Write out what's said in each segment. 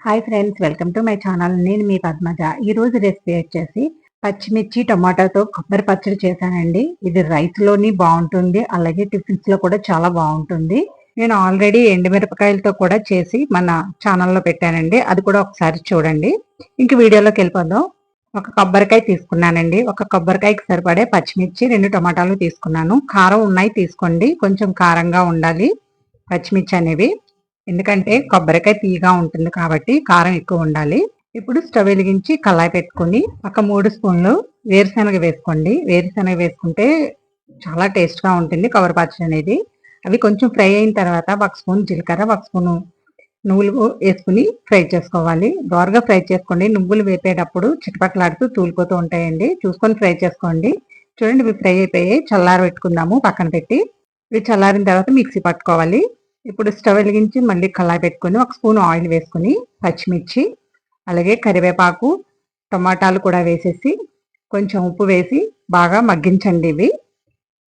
Hi friends welcome to my channel. నేను మీ పద్మజ. ఈరోజు రెసిపీ వచ్చేసి పచ్చిమిర్చి టమాటాతో కొబ్బరి పచ్చడి చేశానండి. ఇది రైస్లోని బాగుంటుంది. అలాగే టిఫిన్స్లో కూడా చాలా బాగుంటుంది. నేను ఆల్రెడీ ఎండుమిరపకాయలతో కూడా చేసి మన ఛానల్లో పెట్టానండి. అది కూడా ఒకసారి చూడండి. ఇంక వీడియోలోకి వెళ్ళిపోదాం. ఒక కొబ్బరికాయ తీసుకున్నానండి. ఒక కొబ్బరికాయకి సరిపడే పచ్చిమిర్చి రెండు టమాటాలు తీసుకున్నాను. కారం ఉన్నాయి తీసుకోండి. కొంచెం కారంగా ఉండాలి పచ్చిమిర్చి అనేవి. ఎందుకంటే కొబ్బరికాయ తీయగా ఉంటుంది కాబట్టి కారం ఎక్కువ ఉండాలి. ఇప్పుడు స్టవ్ వెలిగించి కళాయి పెట్టుకుని ఒక మూడు స్పూన్లు వేరుశనగ వేసుకోండి. వేరుశనగ వేసుకుంటే చాలా టేస్ట్గా ఉంటుంది కొబ్బరి పచ్చడి అనేది. అవి కొంచెం ఫ్రై అయిన తర్వాత ఒక స్పూన్ జీలకర్ర ఒక స్పూన్ నువ్వులు వేసుకుని ఫ్రై చేసుకోవాలి. దోరగా ఫ్రై చేసుకోండి. నువ్వులు వేపేటప్పుడు చిటపట్లాడుతూ తూలిపోతూ ఉంటాయండి. చూసుకొని ఫ్రై చేసుకోండి. చూడండి ఇవి ఫ్రై అయిపోయాయి. చల్లారి పెట్టుకుందాము పక్కన పెట్టి. ఇవి చల్లారిన తర్వాత మిక్సీ పట్టుకోవాలి. ఇప్పుడు స్టవ్ వెలిగించి మళ్ళీ కళాయి పెట్టుకొని ఒక స్పూన్ ఆయిల్ వేసుకొని పచ్చిమిర్చి అలాగే కరివేపాకు టమాటాలు కూడా వేసేసి కొంచెం ఉప్పు వేసి బాగా మగ్గించండి ఇవి.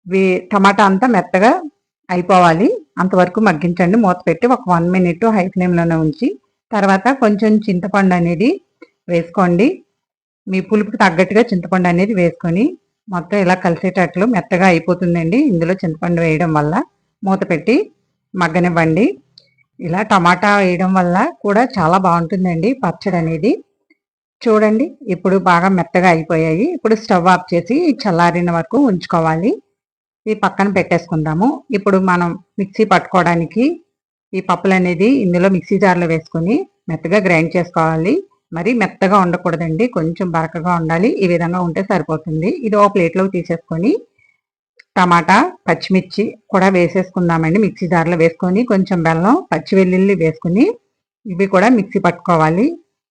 ఇవి టమాటా అంతా మెత్తగా అయిపోవాలి. అంతవరకు మగ్గించండి. మూత పెట్టి ఒక వన్ మినిట్ హై ఫ్లేమ్లోనే ఉంచి తర్వాత కొంచెం చింతపండు అనేది వేసుకోండి. మీ పులుపుకి తగ్గట్టుగా చింతపండు అనేది వేసుకొని మొత్తం ఇలా కలిసేటట్లు మెత్తగా అయిపోతుందండి. ఇందులో చింతపండు వేయడం వల్ల మూత పెట్టి మగ్గనివ్వండి. ఇలా టమాటా వేయడం వల్ల కూడా చాలా బాగుంటుందండి పచ్చడి అనేది. చూడండి ఇప్పుడు బాగా మెత్తగా అయిపోయాయి. ఇప్పుడు స్టవ్ ఆఫ్ చేసి చల్లారిన వరకు ఉంచుకోవాలి. ఈ పక్కన పెట్టేసుకుందాము. ఇప్పుడు మనం మిక్సీ పట్టుకోవడానికి ఈ పప్పులు అనేది ఇందులో మిక్సీ జార్లో వేసుకొని మెత్తగా గ్రైండ్ చేసుకోవాలి. మరి మెత్తగా ఉండకూడదండి. కొంచెం బరకగా ఉండాలి. ఈ విధంగా ఉంటే సరిపోతుంది. ఇది ఒక ప్లేట్లోకి తీసేసుకొని టమాటా పచ్చిమిర్చి కూడా వేసేసుకుందామండి. మిక్సీ జార్లో వేసుకొని కొంచెం బెల్లం పచ్చి వెల్లుల్లి వేసుకుని ఇవి కూడా మిక్సీ పట్టుకోవాలి.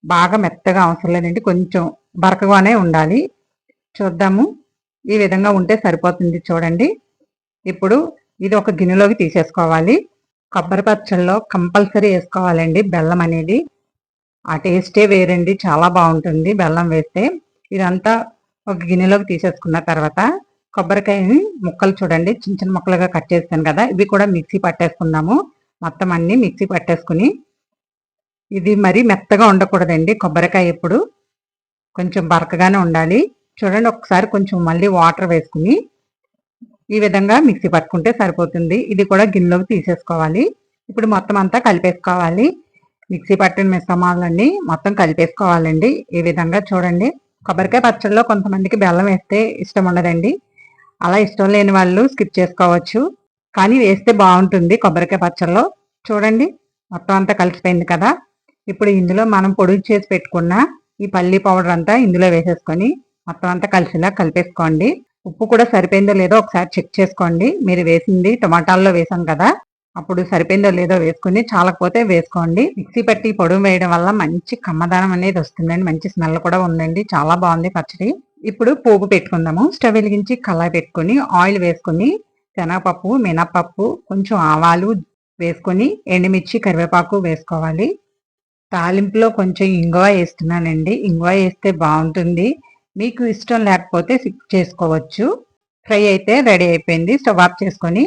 బాగా మెత్తగా అవసరం లేదండి. కొంచెం బరకగానే ఉండాలి. చూద్దాము. ఈ విధంగా ఉంటే సరిపోతుంది చూడండి. ఇప్పుడు ఇది ఒక గిన్నెలోకి తీసేసుకోవాలి. కొబ్బరి పచ్చళ్ళలో కంపల్సరీ వేసుకోవాలండి బెల్లం అనేది. ఆ టేస్టే వేరండి. చాలా బాగుంటుంది బెల్లం వేస్తే. ఇదంతా ఒక గిన్నెలోకి తీసేసుకున్న తర్వాత కొబ్బరికాయని ముక్కలు చూడండి. చిన్న చిన్న ముక్కలుగా కట్ చేస్తాను కదా. ఇవి కూడా మిక్సీ పట్టేసుకున్నాము మొత్తం అన్ని మిక్సీ పట్టేసుకుని ఇది మరీ మెత్తగా ఉండకూడదండి. కొబ్బరికాయ ఇప్పుడు కొంచెం బరకగానే ఉండాలి. చూడండి ఒకసారి కొంచెం మళ్ళీ వాటర్ వేసుకుని ఈ విధంగా మిక్సీ పట్టుకుంటే సరిపోతుంది. ఇది కూడా గిన్నెలోకి తీసేసుకోవాలి. ఇప్పుడు మొత్తం అంతా కలిపేసుకోవాలి. మిక్సీ పట్టిన మిశ్రమాలన్నీ మొత్తం కలిపేసుకోవాలండి. ఈ విధంగా చూడండి. కొబ్బరికాయ పచ్చడిలో కొంతమందికి బెల్లం వేస్తే ఇష్టం ఉండదండి. అలా ఇష్టం లేని వాళ్ళు స్కిప్ చేసుకోవచ్చు. కానీ వేస్తే బాగుంటుంది కొబ్బరికాయ పచ్చడిలో చూడండి మొత్తం అంతా కలిసిపోయింది కదా. ఇప్పుడు ఇందులో మనం పొడి చేసి పెట్టుకున్న ఈ పల్లీ పౌడర్ అంతా ఇందులో వేసేసుకొని మొత్తం అంతా కలిసిలా కలిపేసుకోండి. ఉప్పు కూడా సరిపోయిందో లేదో ఒకసారి చెక్ చేసుకోండి. మీరు వేసింది టమాటాల్లో వేసాం కదా. అప్పుడు సరిపోయిందో లేదో వేసుకుని చాలకపోతే వేసుకోండి. మిక్సీ పట్టి పొడుగు వేయడం వల్ల మంచి కమ్మదానం అనేది వస్తుందండి. మంచి స్మెల్ కూడా ఉందండి. చాలా బాగుంది పచ్చడి. ఇప్పుడు పోపు పెట్టుకుందాము. స్టవ్ వెలిగించి కళాయి పెట్టుకుని ఆయిల్ వేసుకుని శనగపప్పు మినపప్పు కొంచెం ఆవాలు వేసుకొని ఎండుమిర్చి కరివేపాకు వేసుకోవాలి. తాలింపులో కొంచెం ఇంగువ వేస్తున్నానండి. ఇంగువ వేస్తే బాగుంటుంది. మీకు ఇష్టం లేకపోతే సిక్ చేసుకోవచ్చు. ఫ్రై అయితే రెడీ అయిపోయింది. స్టవ్ ఆఫ్ చేసుకొని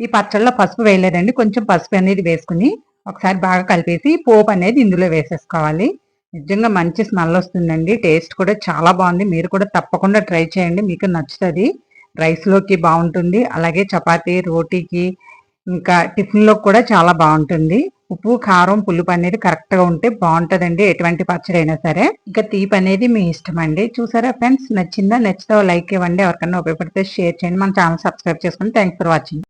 ఈ పచ్చళ్ళలో పసుపు వేయలేదండి. కొంచెం పసుపు అనేది వేసుకుని ఒకసారి బాగా కలిపేసి పోపు అనేది ఇందులో వేసేసుకోవాలి. నిజంగా మంచి స్మెల్ వస్తుందండి. టేస్ట్ కూడా చాలా బాగుంది. మీరు కూడా తప్పకుండా ట్రై చేయండి. మీకు నచ్చుతుంది. రైస్లోకి బాగుంటుంది. అలాగే చపాతీ రోటీకి ఇంకా టిఫిన్లో కూడా చాలా బాగుంటుంది. ఉప్పు కారం పులుపు అనేది కరెక్ట్గా ఉంటే బాగుంటుందండి. ఎటువంటి పచ్చడి అయినా సరే. ఇంకా తీపి అనేది మీ ఇష్టం అండి. చూసారా ఫ్రెండ్స్? నచ్చిందా? నచ్చితే లైక్ ఇవ్వండి. ఎవరికైనా ఉపయోగపడితే షేర్ చేయండి. మన ఛానల్ సబ్స్క్రైబ్ చేసుకోండి థ్యాంక్స్ ఫర్ వాచింగ్.